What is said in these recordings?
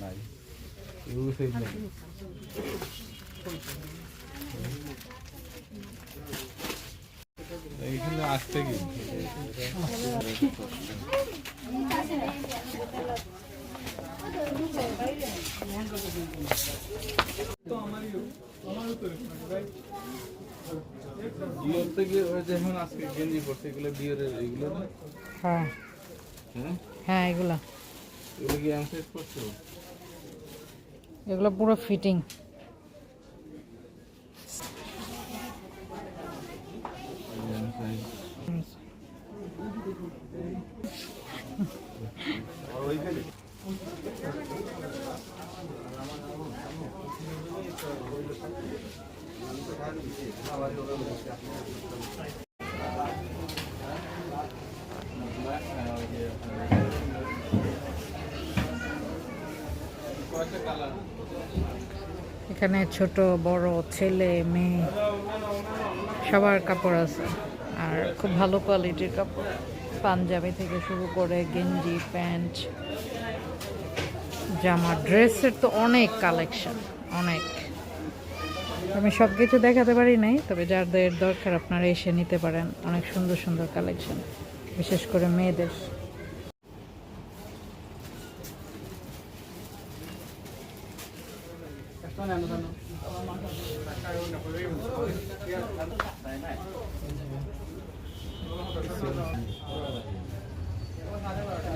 নাই এইখানে আসতে কি বিয়ের থেকে যেমন আজকে গেঞ্জি এগুলো বিয়ের এগুলো হ্যাঁ। হ্যাঁ এগুলা। এগুলো কি অ্যামসাইজ করছ? এগুলো পুরো ফিটিং এখানে ছোট, বড়, ছেলে, মেয়ে, সবার কাপড় আছে। আর খুব ভালো কোয়ালিটির কাপড়। পাঞ্জাবি থেকে শুরু করে গেঞ্জি, প্যান্ট, জামা, ড্রেসের তো অনেক কালেকশন, অনেক। আমি সব কিছু দেখাতে পারি নাই, তবে যাদের দরকার আপনারা এসে নিতে পারেন। অনেক সুন্দর সুন্দর কালেকশন বিশেষ করে মেয়েদের।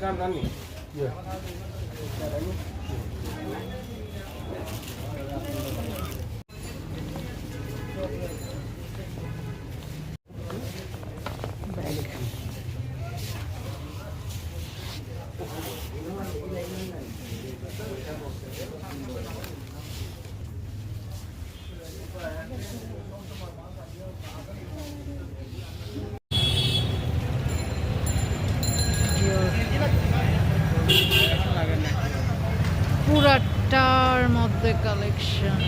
ব্যাগ পুরাটার মধ্যে কালেকশন